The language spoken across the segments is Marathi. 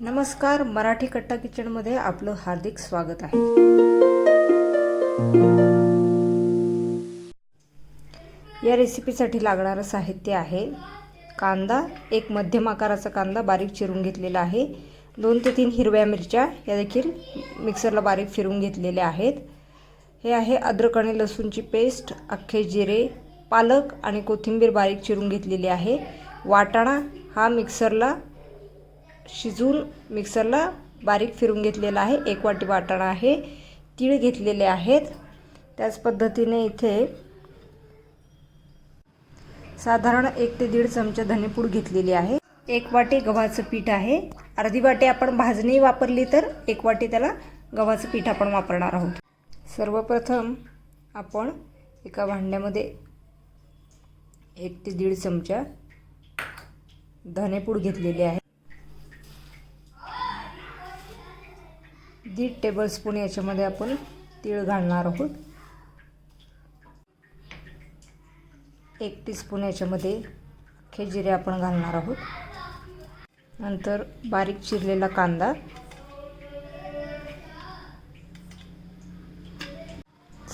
नमस्कार मराठी कट्टा किचनमध्ये आपलं हार्दिक स्वागत आहे. या रेसिपीसाठी लागणारं साहित्य आहे कांदा. एक मध्यम आकाराचा कांदा बारीक चिरून घेतलेला आहे. दोन ते तीन हिरव्या मिरच्या या देखील मिक्सरला बारीक फिरून घेतलेल्या आहेत. हे आहे अद्रक आणि लसूणची पेस्ट अख्खे जिरे पालक आणि कोथिंबीर बारीक चिरून घेतलेली आहे. वाटाणा हा मिक्सरला शिजवून मिक्सरला बारीक फिरून घेतलेला आहे. एक वाटी वाटाणा आहे. तीळ घेतलेले आहेत. त्याच पद्धतीने इथे साधारण एक ते दीड चमचा धनेपूड घेतलेली आहे. एक वाटी गव्हाचं पीठ आहे. अर्धी वाटी आपण भाजणी वापरली तर एक वाटी त्याला गव्हाचं पीठ आपण वापरणार आहोत. सर्वप्रथम आपण एका भांड्यामध्ये एक ते दीड चमचा धनेपूड घेतलेली आहे. दीड टेबलस्पून याच्यामध्ये आपण तीळ घालणार आहोत. एक टीस्पून याच्यामध्ये खेजिरे आपण घालणार आहोत. नंतर बारीक चिरलेला कांदा.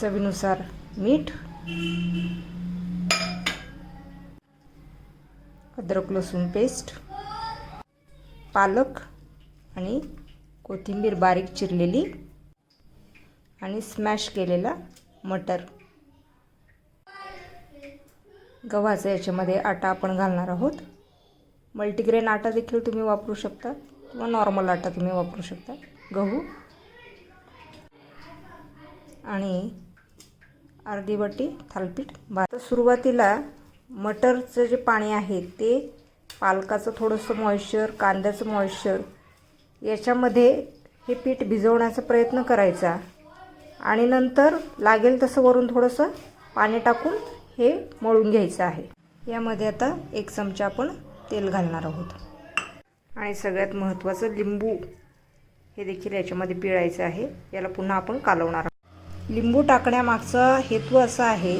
चवीनुसार मीठ. अद्रक लसूण पेस्ट पालक आणि कोथिंबीर बारीक चिरलेली आणि स्मॅश केलेला मटर. गव्हाचा याच्यामध्ये आटा आपण घालणार आहोत. मल्टीग्रेन आटा देखील तुम्ही वापरू शकता किंवा नॉर्मल आटा तुम्ही वापरू शकता गहू. आणि अर्धी वाटी थालपीठ. भात सुरुवातीला मटरचं जे पाणी आहे ते पालकाचं थोडंसं मॉइश्चर कांद्याचं मॉइश्चर याच्यामध्ये हे पीठ भिजवण्याचा प्रयत्न करायचा. आणि नंतर लागेल तसं वरून थोडंसं पाणी टाकून हे मळून घ्यायचं आहे. यामध्ये आता एक चमचा आपण तेल घालणार आहोत. आणि सगळ्यात महत्त्वाचं लिंबू हे देखील याच्यामध्ये पिळायचं आहे. याला पुन्हा आपण कालवणार आहोत. लिंबू टाकण्यामागचा हेतू असा आहे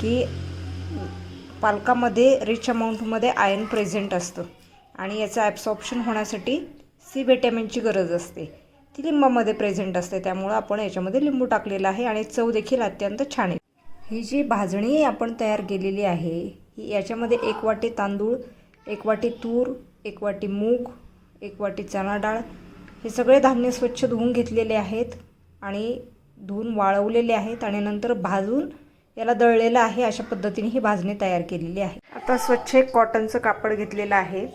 की पालकामध्ये रिच अमाऊंटमध्ये आयन प्रेझेंट असतं. आणि याचं ॲब्सॉप्शन होण्यासाठी सी विटॅमिनची गरज असते. ती लिंबामध्ये प्रेझेंट असते त्यामुळं आपण याच्यामध्ये लिंबू टाकलेला आहे आणि चव देखील अत्यंत छान आहे. ही जी भाजणी आपण तयार केलेली आहे ही याच्यामध्ये एक वाटी तांदूळ एक वाटी तूर एक वाटी मूग एक वाटी चणा डाळ हे सगळे धान्य स्वच्छ धुवून घेतलेले आहेत आणि धुवून वाळवलेले आहेत आणि नंतर भाजून याला दळलेलं आहे. अशा पद्धतीने ही भाजणी तयार केलेली आहे. आता स्वच्छ एक कॉटनचं कापड घेतलेलं आहे.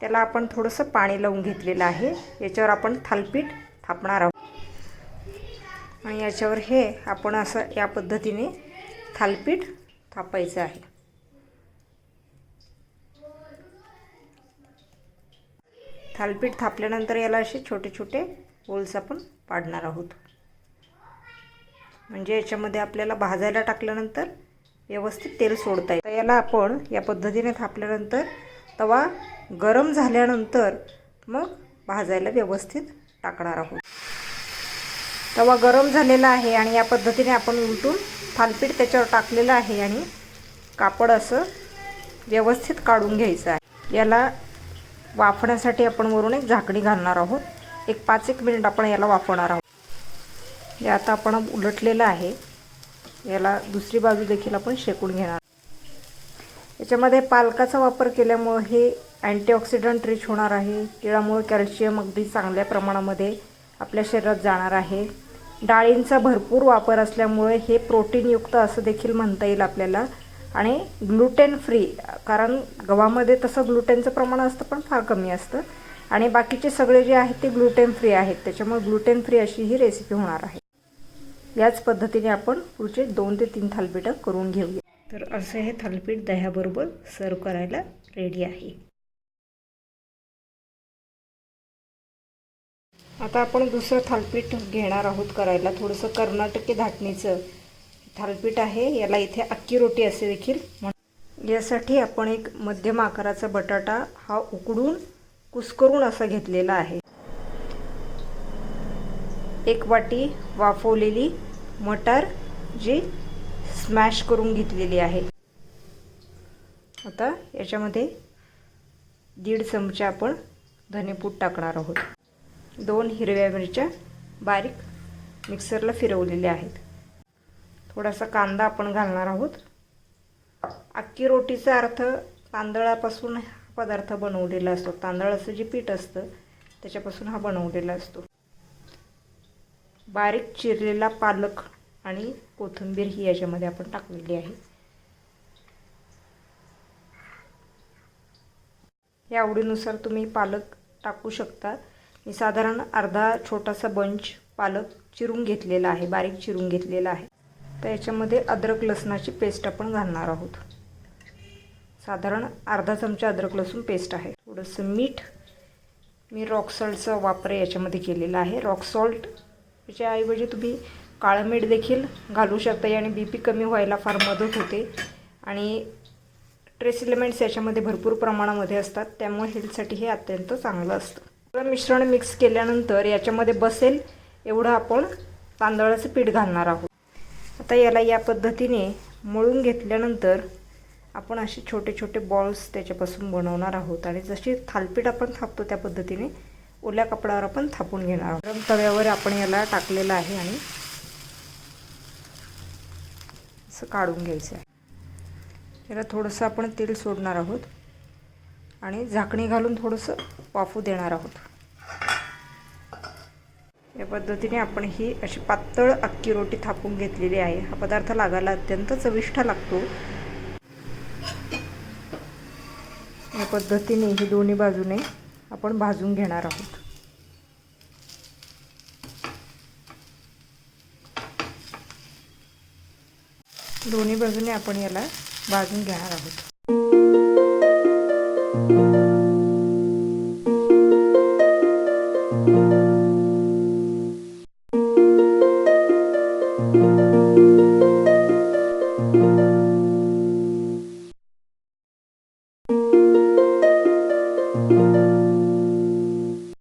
त्याला आपण थोडंसं पाणी लावून घेतलेलं आहे. याच्यावर आपण थालपीठ थापणार आहोत. आणि याच्यावर हे आपण असं या पद्धतीने थालपीठ थापायचं आहे. थालपीठ थापल्यानंतर याला असे छोटे छोटे होल्स आपण पाडणार आहोत. म्हणजे याच्यामध्ये आपल्याला भाजायला टाकल्यानंतर व्यवस्थित तेल सोडता येतं याला आपण या पद्धतीने थापल्यानंतर तवा गरम झाल्यानंतर मग भाजायला व्यवस्थित टाकणार आहोत. तवा गरम झालेला आहे आणि या पद्धतीने आपण उलटून थालपीठ त्याच्यावर टाकलेलं आहे आणि कापड असं व्यवस्थित काढून घ्यायचं आहे. याला वाफण्यासाठी आपण वरून एक झाकणी घालणार आहोत. एक पाच एक मिनिट आपण याला वाफवणार आहोत. हे आता आपण उलटलेलं आहे. याला दुसरी बाजू देखील आपण शेकून घेणार याच्यामध्ये पालकाचा वापर केल्यामुळं हे अँटीऑक्सिडंट रिच होणार आहे. तिळामुळे कॅल्शियम अगदी चांगल्या प्रमाणामध्ये आपल्या शरीरात जाणार आहे. डाळींचा भरपूर वापर असल्यामुळे हे प्रोटीनयुक्त असं देखील म्हणता येईल आपल्याला. आणि ग्लुटेन फ्री कारण गव्हामध्ये तसं ग्लुटेनचं प्रमाण असतं पण फार कमी असतं. आणि बाकीचे सगळे जे आहेत ते ग्लुटेन फ्री आहेत. त्याच्यामुळे ग्लुटेन फ्री अशी ही रेसिपी होणार आहे. याच पद्धतीने आपण पुढचे दोन ते तीन थालपीठं करून घेऊया. तर असं हे थालपीठ दह्याबरोबर सर्व करायला रेडी आहे. आता आपण दुसरं थालपीठ घेणार आहोत करायला. थोडंसं कर्नाटकी धाटणीचं थालपीठ आहे. याला इथे अक्की रोटी असे देखील म्हण यासाठी आपण एक मध्यम आकाराचा बटाटा हा उकडून कुस्करून असा घेतलेला आहे. एक वाटी वाफवलेली मटार जी स्मॅश करून घेतलेली आहे. आता याच्यामध्ये दीड चमचा आपण धनेपूड टाकणार आहोत. दोन हिरव्या मिरच्या बारीक मिक्सरला फिरवलेल्या आहेत. थोडासा कांदा आपण घालणार आहोत. अक्की रोटीचा अर्थ तांदळापासून हा पदार्थ बनवलेला असतो. तांदळाचं जे पीठ असतं त्याच्यापासून हा बनवलेला असतो. बारीक चिरलेला पालक आणि कोथिंबीर ही याच्यामध्ये आपण टाकलेली आहे. या आवडीनुसार तुम्ही पालक टाकू शकता. मी साधारण अर्धा छोटासा बंच पालक चिरून घेतलेला आहे बारीक चिरून घेतलेला आहे. तर याच्यामध्ये अद्रक लसणाची पेस्ट आपण घालणार आहोत. साधारण अर्धा चमचा अद्रक लसूण पेस्ट आहे. थोडंसं मीठ मी रॉक सॉल्टचा वापर याच्यामध्ये केलेला आहे. रॉक सॉल्ट याच्याऐवजी तुम्ही काळं मीठ देखील घालू शकता याने बी पी कमी व्हायला फार मदत होते. आणि ट्रेस एलिमेंट्स याच्यामध्ये भरपूर प्रमाणामध्ये असतात त्यामुळे हेल्थसाठी हे अत्यंत चांगलं असतं. सगळं मिश्रण मिक्स केल्यानंतर याच्यामध्ये बसेल एवढं आपण तांदळाचं पीठ घालणार आहोत. आता याला या पद्धतीने मळून घेतल्यानंतर आपण असे छोटे छोटे बॉल्स त्याच्यापासून बनवणार आहोत. आणि जशी थालपीठ आपण थापतो त्या पद्धतीने ओल्या कपड्यावर आपण थापून घेणार आहोत. गरम तव्यावर आपण याला टाकलेलं आहे आणि असं काढून घ्यायचं आहे. याला थोडंसं आपण तेल सोडणार आहोत. आणि झाकणी घालून थोडंसं वाफू देणार आहोत. या पद्धतीने आपण ही अशी पातळ अक्की रोटी थापून घेतलेली आहे. हा पदार्थ लागायला अत्यंत चविष्ट लागतो. या पद्धतीने ही दोन्ही बाजूने आपण भाजून घेणार आहोत. दोन्ही बाजूने आपण याला भाजून घेणार आहोत.